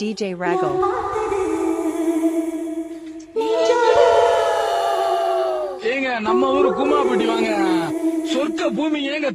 DJ Raggle. ஏங்க நம்ம ஊரு கும்மாப்பட்டி வாங்க சொர்க்க பூமி ஏங்க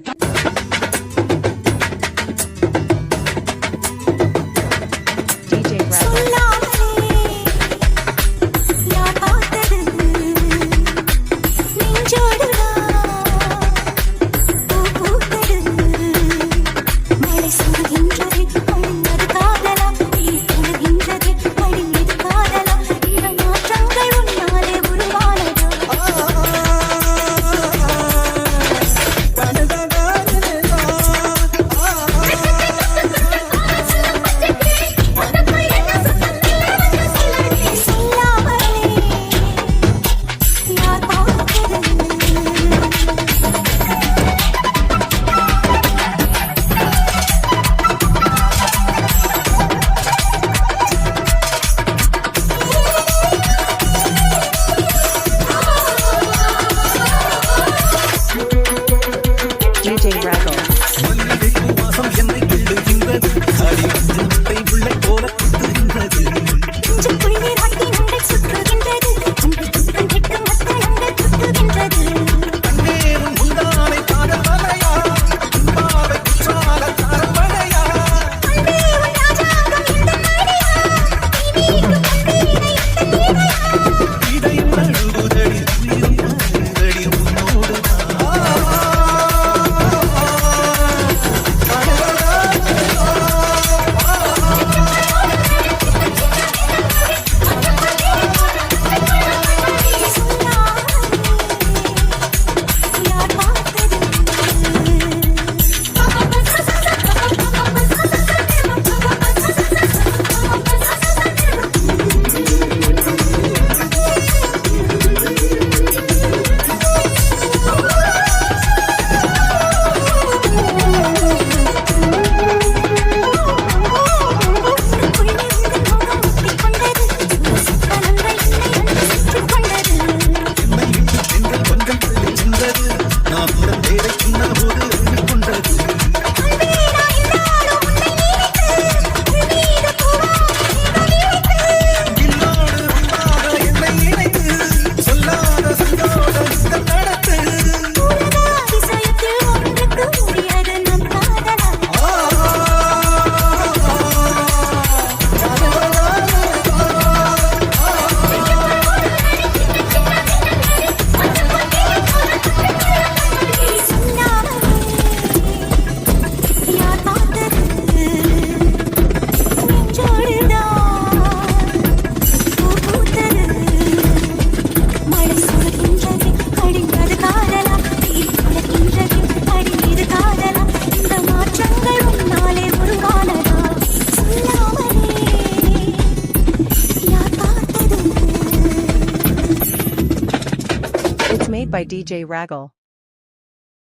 by DJ Raggle.